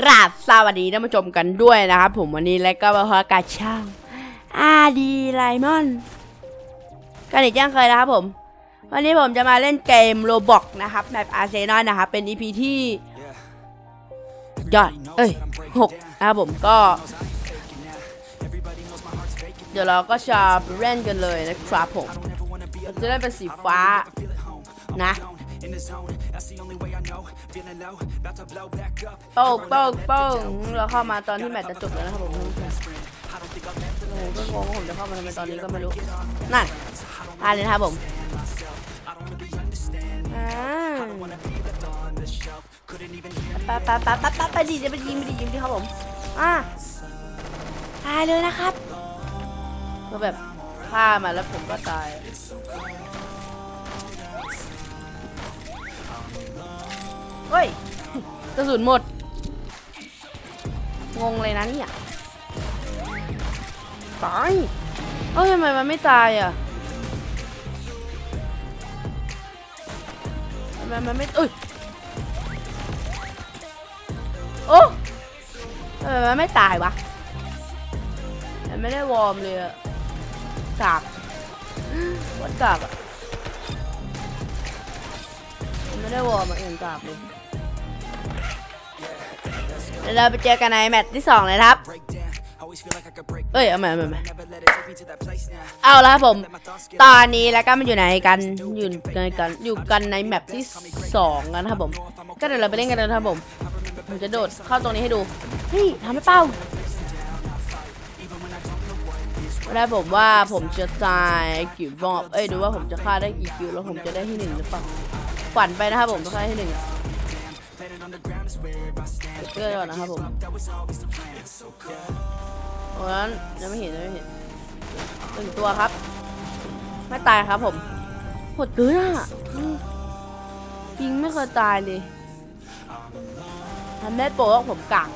กราบสวัสดีท่านผู้ชมกันด้วยนะครับผมวันนี้และก็มาพบกับช่างอาดีไลมอนกันอีกเช่นเคยนะครับผม วันนี้ผมจะมาเล่นเกมโรบอกนะครับแบบอาร์เซนอลนะครับเป็น EP ที่ยอดเอ้ยหกนะครับผมก็ เดี๋ยวเราก็จะไปเล่นกันเลยนะครับผมจะเล่นเป็นสีฟ้านะ โป้งโป้งโป้งเราเข้ามาตอนที่แมตช์จะจบแล้วนะครับผมโอ้โหก็งงว่าผมจะเข้ามาทำไมตอนนี้ก็ไม่รู้ นั่นอ่านเลยนะครับผมอ่าไปไปไปไปไปไปดีจะไปยิงไปดียิงที่ครับผม อ่าตายเลยนะครับก็แบบฆ่ามาแล้วผมก็ตาย เฮ้ยกระสุนหมด งงเลยนะเนี่ยตายเอ้ยทำไมมันไม่ตายอะทำไมมันไม่เอ้ยโอ้ทำไมมันไม่ตายวะมันไม่ได้วอร์มเลยอะกากวัดกากอะมันไม่ได้วอร์มอะเอ็นกากเลยเดี๋ยวเราไปเจอกันในแมตช์ที่สองเลยครับเอ้ยเอาม่เอาใหม่เอาเอาละครับผม ตอนนี้แล้วก็มันอยู่ไหนกันอยู่ในกันอยู่กันในแมปที่สองกันครับผม ก็เดี๋ยวเราไปเล่นกันเลยนะครับผมผมจะโดดเข้าตรงนี้ให้ดูเฮ้ยทำไม่เป้าแล้วผมว่าผมจะตายกี่รอบเอ้ยดูว่าผมจะฆ่าได้กี่คิวแล้วผมจะได้ที่หนึ่งหรือเปล่าฝันไปนะครับผมจะฆ่าได้ที่หนึ่ง เก็บเลือดก่อนนะครับผมโอ้นั้นยังไม่เห็นยังไม่เห็นหนึ่งตัวครับ ไม่ตายครับผมหดเกินอะอืมยิงไม่เคยตายเลยทำได้โปรว่าผมกาก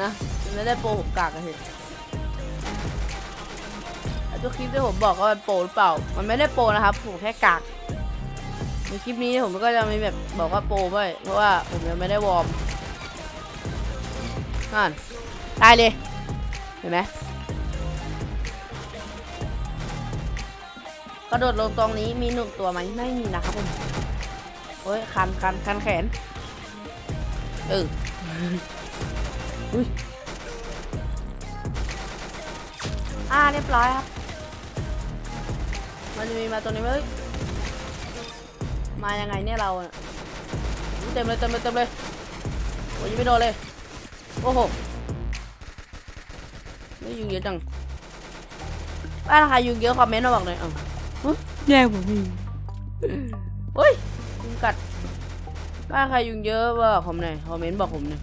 นะไม่ได้โปรผมกากกันเห็นทุกคลิปที่ผมบอกว่ามันโปรหรือเปล่า มันไม่ได้โปรนะครับ ผมแค่กาก ในคลิปนี้ผมก็จะมีแบบบอกว่าโปรไว้เพราะว่าผมยังไม่ได้วอร์มนั่นตายเลย เห็นไหมกระโดดลงตรงนี้มีหนุ่มตัวไหมไม่มีนะครับผมโอ้ยคันคันคันแขน เอออุ้ยอ่าเรียบร้อยครับ มันจะมีมาตัวนี้ไหม มายังไงเนี่ยเราอะอุ๊ยเต็มเลยเต็มเลยเต็มเลยโอ้ยยังไม่โดนเลย โอ้โหไม่ยุงเยอะจังบ้านใครยุงเยอะคอมเมนต์มาบอกหน่อยเอ้าฮะแย่ผมพี่เฮ้ยยุงกัดบ้านใครยุงเยอะบอกผมหน่อยคอมเมนต์บอกผมหน่อย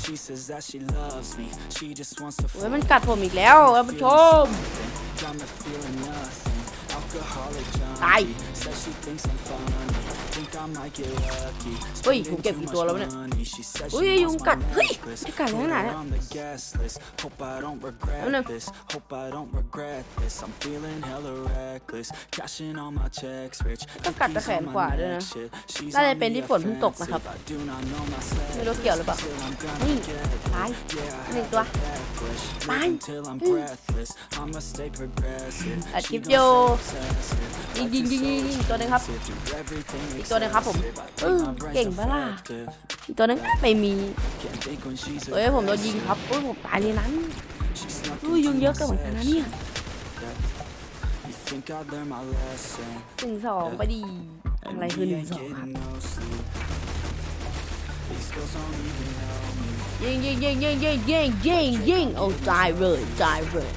She says that she loves me. She just wants to เฮ้ยมันกัดผมอีกแล้วท่านผู้ชม ตาย เฮ้ยผมเก็บกี่ตัวแล้วเนี่ยอุ้ยยุงกัด เฮ้ยที่กัดยังไงเนี่ยแล้วเนึงต้องกัดตะแขนขวาด้วยนะน่าจะเป็นที่ฝนพุ่งตกนะครับ ไม่รู้เกี่ยวหรือเปล่านี่ตายหนึ่งตัวตายอัดคลิปโยยิงยิงยิงยิงตัวนึงครับ Do everything อีกตัวหนึงครับผม excessive. I เอ think อ my brain's เก่งปะล่ะ defective. อีกตัวหนึงไม่มี Can't think when she's เอ้ยผมโดนยิงครับโอ้ยผมตายเลยนั้น She snuck อุ้ยยุง into เยอะ my เกินเหมือนกันนะเนี่ย You think I learned my lesson? หนึ่งสองไปดี And อะไร we คือหนึ่ง ain't สองครับ getting no sleep. These girls don't even know me. ยิงยิงยิงยิงยิงยิงยิงยิงโอ้ตายเลยตายเลย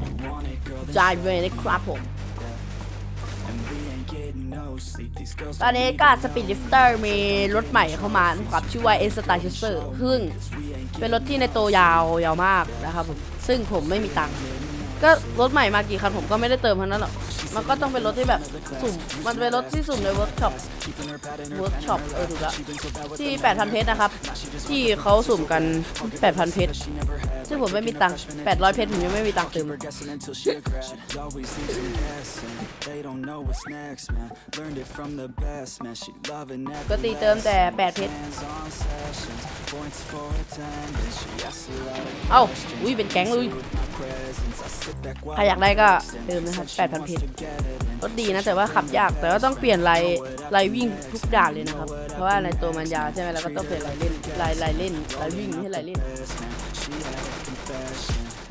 You want it, girl, then ตายเลยนะครับผม ตอนนี้การสปีดลิฟเตอร์มีรถใหม่เข้ามาครับชื่อว่าเอสตาเชสเซอร์ซึ่งเป็นรถที่ในตัวยาวยาวมากนะครับผมซึ่งผมไม่มีตังค์ก็รถใหม่มากี่คันผมก็ไม่ได้เติมเท่านั้นหรอก มันก็ต้องเป็นรถที่แบบสุ่ม มันเป็นรถที่สุ่มในเวิร์กช็อป เวิร์กช็อปเออถูกแล้วที่ 8,000 เพชรนะครับ ที่เขาสุ่มกัน 8,000 เพชร ซึ่งผมไม่มีตังค์800 เพชรผมยังไม่มีตังค์เติม guessing until she regrets it. She always leaves me guessing. They don't know what's next, man. Learned it from the best, man. She loving ปกติเติมแต่ 8 เพชร hands on sessions. Points for attendance. She asks a lot of เอ้า อุ้ยเป็นแก๊งเลย presents. I sit back ใครอยากได้ก็เติมนะครับ 8,000 เพชรรถดีนะ แต่ว่าขับยาก แต่ว่าต้องเปลี่ยนลายลายวิ่งทุกด่านเลยนะครับ เพราะว่าในตัวมันยาวใช่ไหมแล้วก็ต้องเปลี่ยนลายเล่นลายลายเล่นลายวิ่งไม่ใช่ลายเล่น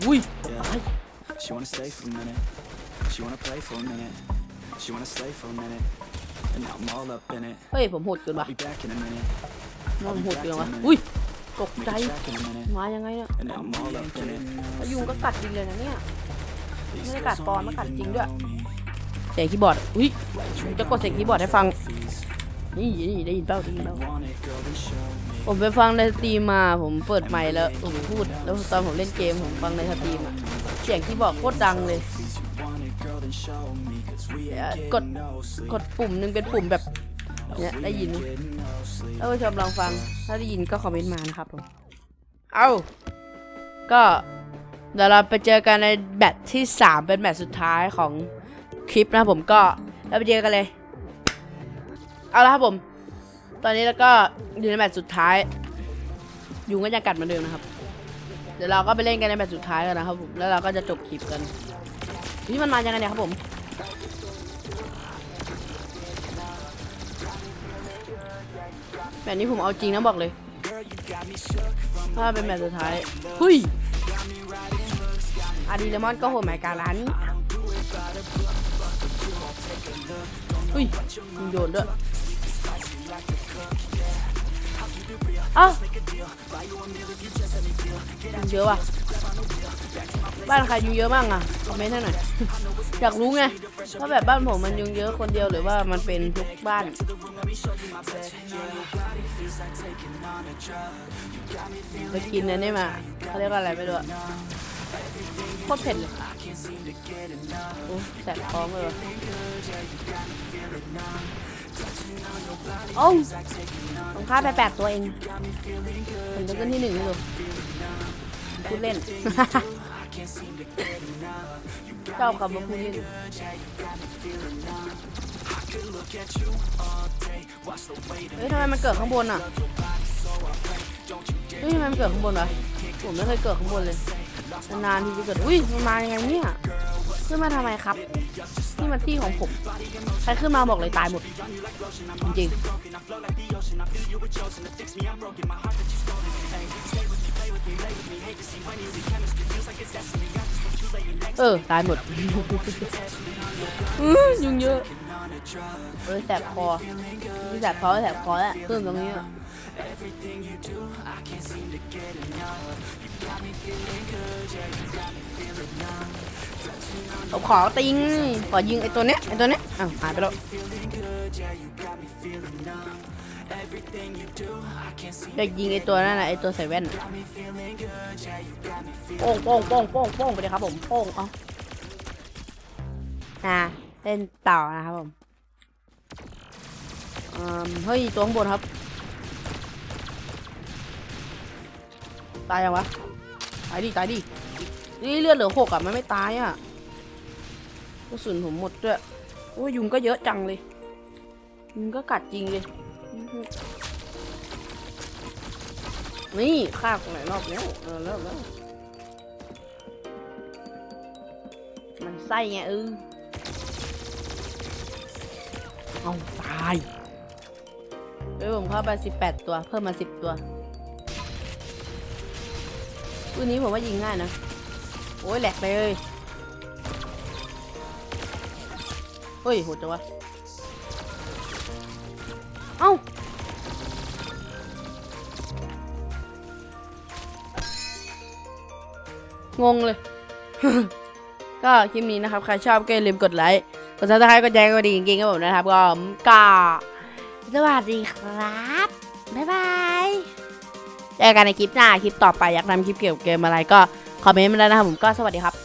อุ้ยตาย She wanna stay for a minute. She wanna play for a minute. She wanna stay for a minute. And now I'm all up in it. เฮ้ยผมโหดเกินว่ะ Be back in a minute. น้องโหดเกินว่ะอุ้ยตกใจ Make it back in a minute. มายังไงเนี่ย And now I'm all up in it. แล้วยุงก็กัดจริงเลยนะเนี่ยไม่ได้กัดปลอมมากัดจริงด้วย เสียงคีย์บอร์ด อุ้ยจะกดเสียงคีย์บอร์ดให้ฟัง นี่นี่ได้ยินเปล่าได้ยินเปล่าผมไปฟังในสตรีมมา ผมเปิดไมค์แล้วผมพูด แล้วตอนผมเล่นเกมผมฟังในสตรีมอะเสียงคีย์บอร์ดโคตรดังเลย กด กดปุ่มหนึ่งเป็นปุ่มแบบ เนี่ยได้ยิน ถ้าผู้ชมลองฟัง ถ้าได้ยินก็คอมเมนต์มานะครับผม เอา ก็เดี๋ยวเราไปเจอกันในแบตที่ 3 เป็นแบตสุดท้ายของ คลิปนะครับผมก็เราไปเจอกันเลย เอาละครับผม ตอนนี้แล้วก็อยู่ในแบตสุดท้ายยุงก็ยังกัดเหมือนเดิมนะครับ เดี๋ยวเราก็ไปเล่นกันในแบตสุดท้ายกันนะครับผมแล้วเราก็จะจบคลิปกันนี่มันมายังไงเนี่ยครับผมแบบนี้ผมเอาจริงนะบอกเลย ถ้าเป็นแบบสุดท้ายหุยอาดีเลมอนก็โหดหมายการร้าน นี้ยยิงโยนด้วยเอ้ายุงเยอะว่ะ บ้านใครยุงเยอะบ้างอะ คอมเมนต์ให้หน่อย อยากรู้ไงว่าแบบบ้านผมมันยุงเยอะคนเดียวหรือว่ามันเป็นทุกบ้าน ไปกินอันนี้มาเขาเรียกว่าอะไรไม่รู้โคตรเผ็ดเลย โอ้แสบท้องเลยวะโอ้าผมฆ่าไปแปดตัวเอง ผมจะขึ้นที่หนึ่งนี่ดูพูดเล่นเจ้าคำว่าพูดเล่นเฮ้ยทำไมมันเกิดข้างบนอะเฮ้ยทำไมมันเกิดข้างบนวะผมไม่เคยเกิดข้างบนเลย นานๆที่จะเกิดอุ้ยมันมายังไงเนี่ยขึ้นมาทำไมครับนี่มันที่ของผม ใครขึ้นมาบอกเลยตายหมด จริงเออ ตายหมดอือยุงเยอะเอ้ยแสบคอที่แสบคอแสบคอแหละขึ้นตรงนี้อะ ผมขอติงขอยิงไอตัวเนี้ยไอตัวเนี้ยอ้าวหายไปแล้วเด็กยิงไอตัวนั่นน่ะไอตัวใส่แว่นโป้งโป้งโป้งโป้งโป้งไปเลยครับผมโป้งเอ๋ออ่าเล่นต่อนะครับผมอืมเฮ้ยตัวข้างบนครับ ตายยังวะ ตายดิ ตายดิ นี่เลือดเหลือหกอะมันไม่ตายอะกระสุนผมหมดด้วยโอ้ยยุงก็เยอะจังเลยยุงก็กัดจริงเลยนี่ฆ่าตรงไหนรอบแล้วเออเริ่มแล้วมันไส้ไงเออเอาตายเฮ้ยผมเข้าไปสิบแปดตัว เพิ่มมาสิบตัวปืนนี้ผมว่ายิงง่ายนะ โอ้ยแหลกเลยเฮ้ยโหดจังวะ เอ้างงเลย ก็คลิปนี้นะครับ ใครชอบก็อย่าลืมกดไลค์ กดซับสไครต์กดแชร์กดดีจริงๆครับผมนะครับก็ก็สวัสดีครับ บ๊ายบาย เจอกันในคลิปหน้า คลิปต่อไปอยากทำคลิปเกี่ยวกับเกมอะไรก็ คอมเมนต์มาได้นะครับผมก็สวัสดีครับ